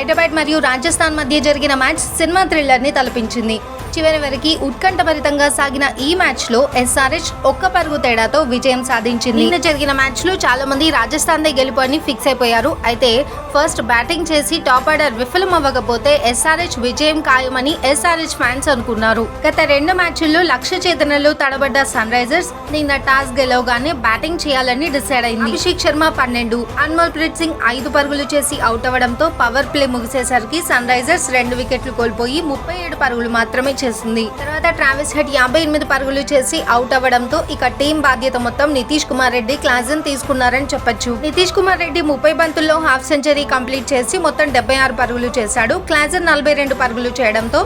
హైదరాబాద్ మరియు రాజస్థాన్ మధ్య జరిగిన మ్యాచ్ సినిమా థ్రిల్లర్ని తలపించింది. చివరి వరకు ఉత్కంఠభరితంగా సాగిన ఈ మ్యాచ్లో ఎస్ఆర్హెచ్ ఒక్క పరుగు తేడాతో విజయం సాధించింది. నిన్న జరిగిన మ్యాచ్లో చాలా మంది రాజస్థాన్ దే గెలుపు అని ఫిక్స్ అయిపోయారు. అయితే ఫస్ట్ బ్యాటింగ్ చేసి టాప్ ఆర్డర్ విఫలం అవ్వకపోతే ఎస్ఆర్హెచ్ విజయం ఖాయమని ఎస్ఆర్హెచ్ ఫ్యాన్స్ అనుకున్నారు. గత రెండు మ్యాచ్ల్లో లక్ష్య చేతనలో తడబడ్డ సన్ రైజర్స్ నిన్న టాస్ గెలవగానే బ్యాటింగ్ చేయాలని డిసైడ్ అయింది. అభిషేక్ శర్మ పన్నెండు అన్మోల్ ప్రీత్ సింగ్ ఐదు పరుగులు చేసి అవుట్ అవ్వడంతో పవర్ ప్లే ముగిసేసరికి సన్ రైజర్స్ రెండు వికెట్లు కోల్పోయి ముప్పై ఏడు పరుగులు మాత్రమే చేసింది. తర్వాత ట్రావిస్ హెడ్ యాభై ఎనిమిది పరుగులు చేసి అవుట్ అవ్వడంతో ఇక టీం బాధ్యత మొత్తం నితీష్ కుమార్ రెడ్డి క్లాజన్ తీసుకున్నారని చెప్పొచ్చు. నితీష్ కుమార్ రెడ్డి ముప్పై బంతుల్లో హాఫ్ సెంచరీ కంప్లీట్ చేసి మొత్తం డెబ్బై ఆరు పరుగులు చేశాడు. క్లాజన్ నలభై రెండు పరుగులు చేయడంతో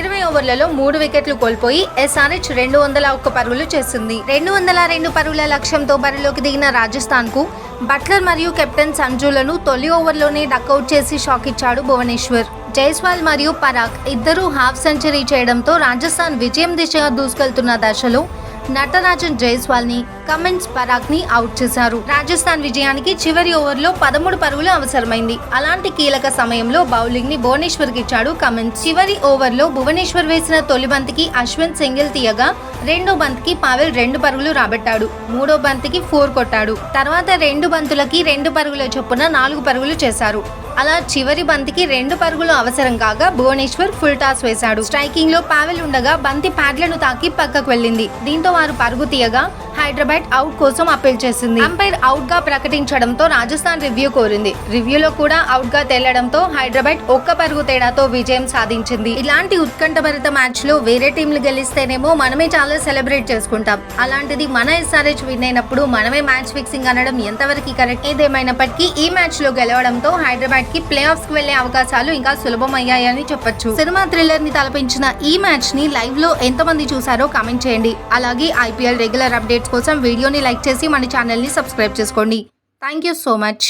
ఇరవై ఓవర్లలో మూడు వికెట్లు కోల్పోయి ఎస్ఆర్హెచ్ రెండు వందల ఒక్క పరుగులు చేసింది. రెండు వందల రెండు పరుగుల లక్ష్యంతో బరిలోకి దిగిన రాజస్థాన్కు బట్లర్ మరియు కెప్టెన్ సంజులను తొలి ఓవర్లోనే డక్అవుట్ చేసి షాక్ ఇచ్చాడు భువనేశ్వర్. జైస్వాల్ మరియు పరాగ్ ఇద్దరూ హాఫ్ సెంచరీ చేయడంతో రాజస్థాన్ విజయం దిశగా దూసుకెళ్తున్న దశలో నటరాజన్ జైస్వాల్ని కమెంట్స్ పరాగ్ని అవుట్ చేశారు. రాజస్థాన్ విజయానికి చివరి ఓవర్లో పదమూడు పరుగులు అవసరమైంది. అలాంటి కీలక సమయంలో బౌలింగ్ని భువనేశ్వర్ ఇచ్చాడు కమెంట్స్. చివరి ఓవర్లో భువనేశ్వర్ వేసిన తొలి బంతికి అశ్విన్ సింగిల్ తీయగా రెండో బంతికి పావెల్ రెండు పరుగులు రాబట్టాడు. మూడో బంతికి ఫోర్ కొట్టాడు. తర్వాత రెండు బంతులకి రెండు పరుగుల చొప్పున నాలుగు పరుగులు చేశారు. అలా చివరి బంతికి రెండు పరుగులు అవసరం కాగా భువనేశ్వర్ ఫుల్ టాస్ వేశాడు. స్ట్రైకింగ్లో పావెల్ ఉండగా బంతి ప్యాడ్లను తాకి పక్కకు వెళ్ళింది. దీంతో వారు పరుగు తీయగా హైదరాబాద్ అవుట్ కోసం అప్పీల్ చేసింది. అంపైర్ అవుట్గా ప్రకటించడంతో రాజస్థాన్ రివ్యూ కోరింది. రివ్యూలో కూడా అవుట్గా తేలడంతో హైదరాబాద్ ఒక్క పరుగు తేడాతో విజయం సాధించింది. ఇలాంటి ఉత్కంఠభరిత మ్యాచ్లో వేరే టీంలు గెలిస్తేనేమో మనమే చాలా సెలబ్రేట్ చేసుకుంటాం. అలాంటిది మన ఎస్ఆర్హెచ్ విన్ అయినప్పుడు మనమే మ్యాచ్ ఫిక్సింగ్ అనడం ఎంతవరకు కరెక్ట్? ఏదేమైనప్పటికీ ఈ మ్యాచ్లో గెలవడంతో హైదరాబాద్కి ప్లే ఆఫ్స్కి వెళ్ళే అవకాశాలు ఇంకా సులభమయ్యాయని చెప్పొచ్చు. సినిమా థ్రిల్లర్ని తలపించిన ఈ మ్యాచ్ని లైవ్లో ఎంతమంది చూసారో కామెంట్ చేయండి. అలాగే ఐపీఎల్ రెగ్యులర్ అప్డేట్స్ కోసం వీడియోని లైక్ చేసి మన ఛానల్ని సబ్స్క్రైబ్ చేసుకోండి. Thank you so much